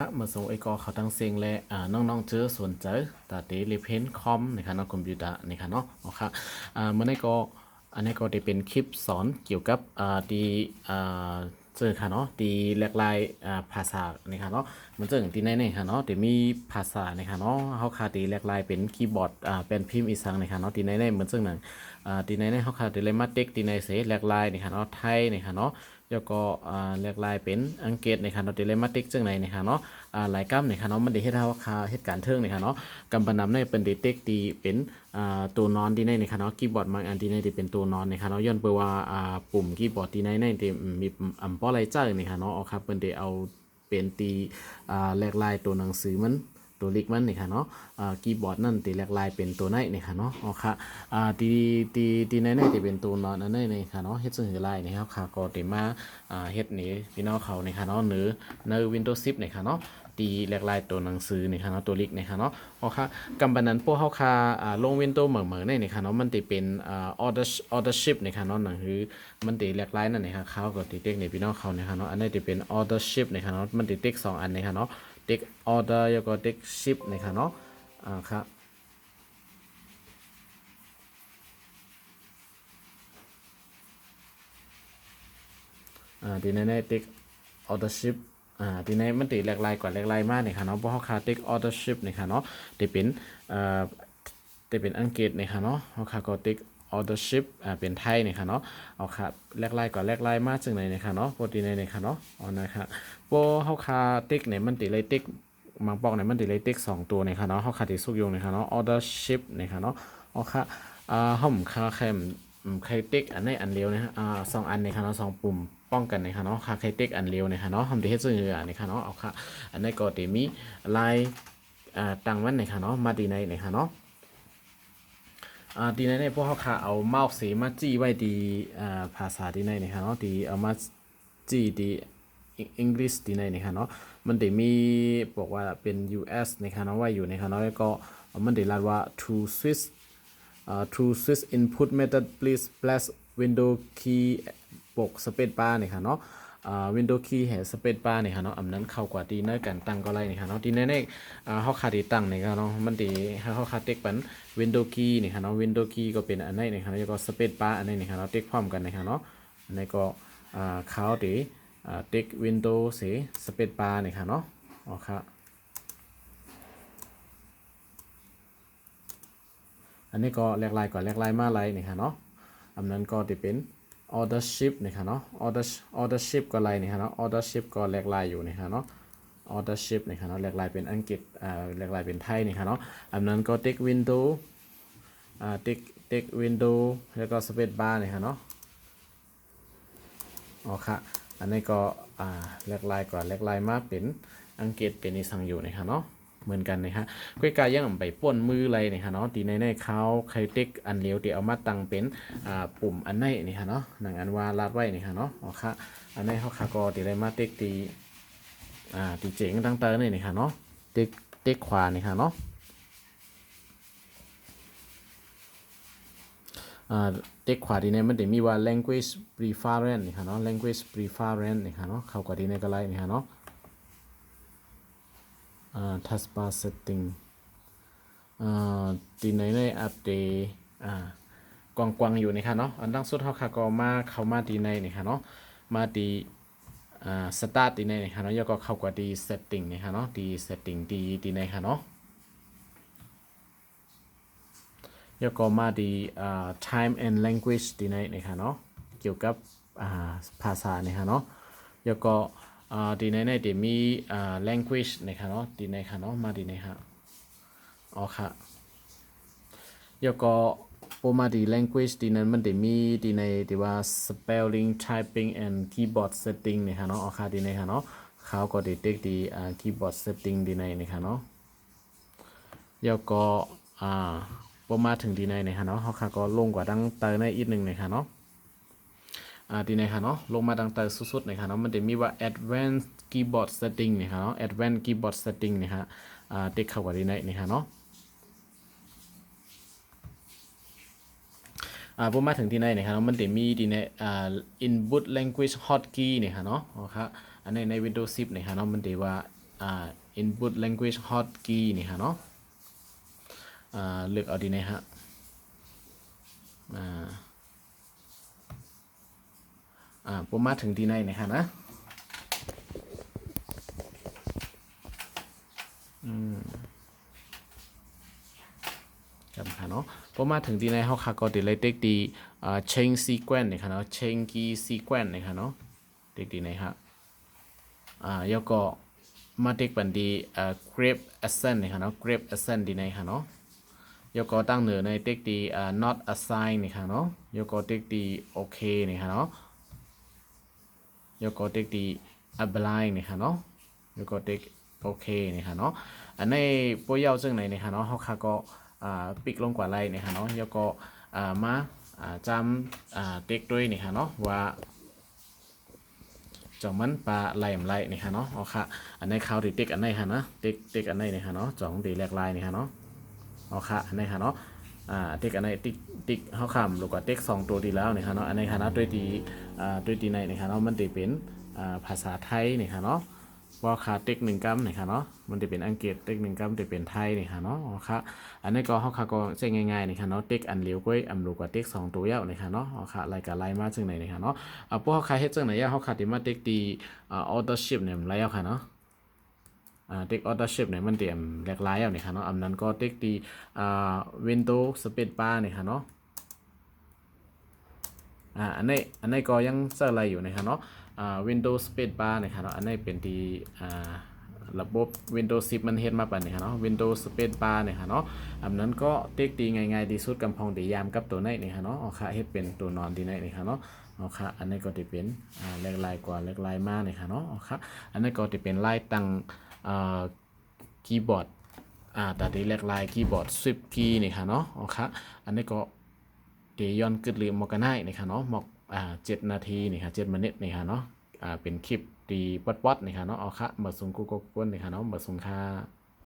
มาส่งไอ้กอเขาตั้งเสียงและอ่าน้องๆเจอส่วนใจอตาเตเลเพนคอมนะครับเนาะคอมพิวเตอร์นะครับเนาะเอาค่ะอ่าเมื่อนี้ก็อันนี้ก็จะเป็นคลิปสอนเกี่ยวกับอ่าดีอ่าเจอค่ะเนาะดีหลากหลายอ่าภาษานะครับเนาะมันเจออย่างที่ไหนเนี่ยค่ะเนาะเดี๋ยวมีภาษานะครับเนาะเขาคาตีหลากหลายเป็นคีย์บอร์ดอ่าเป็นพิมพ์อีสังนะครับเนาะที่ไหนเนี่ยเหมือนซึ่งหนังอ่าที่ไหนเนี่ยเขาคาตีเลยมาเต็กที่ไหนเสหลากหลายนะครับเนาะไทยนะครับเนาะ แล้วก็อ่าหลากลายเป็นอังกฤษในคันเราเดลมาติกจังไหนในคันเนาะอ่าหลายกรรมในคันเนาะมันได้เฮ็ดเราคาเหตุการณ์เทิงในคันเนาะกำปนำในเป็นเดเต็กดีเป็นอ่าตัวนอนดีในในคันเนาะคีย์บอร์ดบางอันดีในที่เป็นตัวนอนในคันเนาะย้อนเปว่าอ่าปุ่มคีย์บอร์ดดีในในที่มีอัมป้อไรเจอร์ในคันเนาะเอาครับเพิ่นได้เอาเป็นตีอ่าหลกลายตัวหนังสือมัน ตัวเล็กมันนี่ค่ะเนาะอ่าคีย์บอร์ดนั่นตีแหลกลายเป็นตัวไหนนี่ค่ะเนาะอ๋อค่ะอ่าตีตีตีในในตีเป็นตัวนอนอันนี้นี่ค่ะเนาะเฮ็ดซึ่งหือลายนี่ครับค่ะก็ตีมาอ่าเฮ็ดนี่พี่น้องเขานี่ค่ะเนาะหรือใน Windows 10นี่ค่ะเนาะตีแหลกลายตัวหนังสือนี่ค่ะเนาะตัวเล็กนี่ค่ะเนาะอ๋อค่ะกำบันนั้นพวกเฮาค่ะอ่าลง Windows เหมือนๆนี่นี่ค่ะเนาะมันตีเป็นอ่า order ordership นี่ค่ะเนาะหนังคือมันตีแหลกลายนั่นนี่ค่ะเขาก็ตีเต็กนี่พี่น้องเขานี่ค่ะเนาะอันนี้ตีเป็น ordership นี่ค่ะเนาะมันตีเต็กสองอันนี่ค่ะเนาะ เด็กออเดอร์แล้วก็เด็กชิปนะครับเนาะอ่าครับอ่าทีนี้เนี่ยเด็กออเดอร์ชิปอ่าทีนี้มันติแหลกลายกว่าแหลกลายมากนะครับเนาะเพราะเขาคาเด็กออเดอร์ชิปนะครับเนาะจะเป็นอ่าจะเป็นอังกฤษนะครับเนาะเขาคาก็เด็ก ออเดอร์ชิปอ่าเป็นไทยนะครับเนาะเอาค่ะแหลกลายกว่าแหลกลายมาจึงไหนนะครับเนาะโปกติในนะครับเนาะอ๋อนะครับโปเขาคาเด็กเนี่ยมันติเลยเด็กบางปอกเนี่ยมันติเลยเต็กสองตัวนะครับเนาะเขาขาติสุกยงนะครับเนาะ order ship นะครับเนาะเอาค่ะอ่าห่มคาแคมใครเต็กอันในอันเร็วนะฮะอ่าสองอันนะครับเนาะสองปุ่มป้องกันนะครับเนาะคาใครเต็กอันเร็วนะครับเนาะทำดีให้ซึ่งเหลือนะครับเนาะเอาค่ะอันนี้ก็จะมีลายอ่าตังมันนะครับเนาะมาดีในนะครับเนาะ อ่าดีในในพวกเขาค่ะเอาเมาส์สีมาจี้ไว้ดีอ่าภาษาดีในนะครับเนาะดีเอามาจี้ดีอังกฤษที่ในนะครับเนาะมันได้มีบอกว่าเป็น US นะครับเนาะว่าอยู่นะครับเนาะแล้วก็มันได้รัดว่า to switch อ่า to switch input method please press window key ปก space bar นะครับเนาะ อ่า window key แห่ space bar นะครับเนาะอันนั้นเข้ากว่าดีในการตั้งก็ไรนะครับเนาะที่ในในอ่าเฮาขาดีตั้งนะครับเนาะมันดีเฮาขาดเต็กเป็น window key นะครับเนาะ window key ก็เป็นอันนี้นะครับแล้วก็ space bar อันนี้นะครับเนาะเต็กพร้อมกันนะครับเนาะอันนี้ก็อ่าเขาดีอ่าติ๊กวินโดว์สีสเปซบาร์นี่ค่ะเนาะอ๋อครับอันนี้ก็แลกลายก่อนแลกลายมาลายนี่ค่ะเนาะอันนั้นก็จะเป็น order ship นี่ค่ะเนาะ order order ship ก็ลายนี่ค่ะเนาะ order ship ก็แลกลายอยู่นี่ค่ะเนาะ order ship นี่ค่ะเนาะแลกลายเป็นอังกฤษอ่าแลกลายเป็นไทยนี่ค่ะเนาะอันนั้นก็ติ๊กวินโดว์อ่าติ๊กติ๊กวินโดว์แล้วก็สเปซบาร์นี่ค่ะเนาะอ๋อค่ะอันนี้ก็อ่าแลกลายก่อนแลกลายมาเป็นอังกฤษเป็นนิสังอยู่นะครับเนาะ เหมือนกันนะฮะก้อยกายยังไปป่วนมืออะไรนี่ฮะเนาะตีในในเขาใครเต็กอันเลียวตีเอามาตั้งเป็นอ่าปุ่มอันไหนนี่ฮะเนาะหนังอันว่าลาดไว้นี่ฮะเนาะอ๋อค่ะอันนี้เขาขาก็ตีได้มาเต็กตีอ่าตีเจ๋งตั้งเตอร์นี่นี่ฮะเนาะเต็กเต็กขวานี่ฮะเนาะอ่าเด็กขวาดีเนี่ยมันจะมีว่า language preference นี่ค่ะเนาะ language preference นี่ค่ะเนาะเข้ากว่าดีเนี่ยก็ไล่นี่ค่ะเนาะ อ่า taskbar setting ตีในในอัปเดตกวางกวางๆอยู่นี่ค่ะเนาะอันดังสุดเขาค่ะก็มาเข้ามาดีในนี่ค่ะเนาะมาดีอ่า start ดีในนี่ค่ะเนาะแล้วก็เข้ากว่าดี setting นี่ค่ะเนาะดี setting ดีดีในค่ะเนาะแล้วก็มาดี time and language ดีในนะครับเนาะเกี่ยวกับภาษานะครับเนาะแล้วก็ อ่าดีในในเดี๋ยวมีอ่า language นะครับเนาะดีในค่ะเนาะมาดีในค่ะอ๋อค่ะแล้วก็โปมาดี language ดีนั้นมันเดี๋ยวมีดีในที่ว่า spelling typing and keyboard setting นะครับเนาะอ๋อค่ะดีในค่ะเนาะเขาก็ได้เด็กดีอ่า keyboard setting ดีในนะครับเนาะแล้วก็อ่าพอมาถึงดีในนะฮะเนาะเขาค่ะก็ลงกว่าดังเตอร์ในอีกหนึ่งนะฮะเนาะ อ่าดีในค่ะเนาะลงมาดังเตอร์สุดๆนะฮะเนาะมันจะมีว่า advanced keyboard setting นะฮะเนาะ advanced keyboard setting นะฮะอ่าเด็กเข้ากว่าดีในนะฮะเนาะอ่าพอมาถึงที่ในนะครับมันจะมีดีในอ่า input language hotkey นี่ยค่ะเนาะอ๋อครับอันนี้ใน Windows 10นี่ยค่ะเนาะมันจะว่าอ่า input language hotkey นี่ค่ะเนาะอ่าเลือกเอาดีนะฮะอ่า อ่าผมมาถึงที่ไหนนะคะนะครับค่ะเนาะพอมาถึงที่ในเฮาค่ะก็ติเลยเต็กดีอ่า chain sequence นี่ค่ะเนาะ chain key sequence นี่ค่ะเนาะเต็กดีในฮะอ่าแล้วก็มาเต็กบันดีอ่า grab ascent นี่ค่ะเนาะ grab ascent ดีในค่ะเนาะแล้วก็ตั้งเหนือในเต็กดีอ่า not assign นี่ค่ะเนาะแล้วก็เต็กดี okay นี่ค่ะเนาะ แล้วก็เต็กดี apply นี่ค่ะเนาะแล้วก็เต็ก okay นี่ค่ะเนาะอันในโปรยาซึ่งไหนนี่ค่ะเนาะเฮาค่ะก็อ่าปิกลงกว่าไรเนี่ยค่ะเนาะแล้วก็อ่ามาอ่าจำอ่าเต็กด้วยนี่ค่ะเนาะว่าจองมันปลาไหลมไหลนี่ค่ะเนาะเอาค่ะอันในข่าวที่เต็กอันไหนค่ะนะเต็กเต็กอันไหนนี่ค่ะเนาะจองตีแหลกลายนี่ค่ะเนาะเอาค่ะอันไหนค่ะเนาะ อ่าเต็กอันไหนติ๊กติ๊กเฮาคำหรือว่าเต็กสองตัวดีแล้วนี่ค่ะเนาะอันไหนค่ะนะด้วยตีอ่าด้วยตีในนี่ค่ะเนาะมันตีเป็นอ่าภาษาไทยนี่ค่ะเนาะว่าคาเต็กหนึ่งกัมนี่ค่ะเนาะมันจะเป็นอังกฤษเต็กหนึ่งกัมจะเป็นไทยนี่ค่ะเนาะอ๋อค่ะอันนี้ก็เฮาค่ะก็ใช้ง่ายๆนี่ค่ะเนาะเต็กอันเลียวก้อยอันรู้กว่าเต็กสองตัวยาวนี่ค่ะเนาะอ๋อค่ะรายการไล่มาจังไหนนี่ค่ะเนาะอ่าพวกเฮาค่ะเฮ็ดจังไหนยาวเฮาค่ะที่มาเต็กตีอ่าออเดอร์ชิพเนี่ยมันไล่เอาค่ะเนาะ ต็กออเดอร์ชิพเนี่ยมันเตรียมแหลกหลายเอานี่ค่ะเนาะอันนั้นก็เต็กตีอ่าวินโดว์สเปซบาร์นี่ค่ะเนาะอ่าอันนี้อันนี้ก็ยังเซอร์อะไรอยู่นะครับเนาะอ่า Windows Space Bar นะครับเนาะอันนี้เป็นที่อ่าระบบ Windows 10 มันเฮ็ดมาปานนี้ครับเนาะ Windows Space Bar เนี่ยครับเนาะอันนั้นก็เทคดีง่ายๆที่สุดกำพองดียามกับตัวไหนนี่ครับเนาะเอาค่ะเฮ็ดเป็นตัวนอนที่ไหนนี่ครับเนาะเอาค่ะอันนี้ก็จะเป็นอ่าเล็กลายกว่าเล็กลายมากนี่ครับเนาะเอาค่ะอันนี้ก็จะเป็นลายตั้ง คีย์บอร์ดอ่าแต่ที่เล็กลายคีย์บอร์ดสวิปคีย์นี่ค่ะเนาะเอาค่ะอันนี้ก็เดยอนกึดหรือมอกกันได้นี่ค่ะเนาะหมอกอ่าเจ็ดนาทีนี่ค่ะเจ็ดมินินี่ค่ะเนาะอ่าเป็นคลิปดีป๊อดๆนี่ค่ะเนาะเอาค่ะมาส่งกูก็กวนนี่ค่ะเนาะมาส่งค่า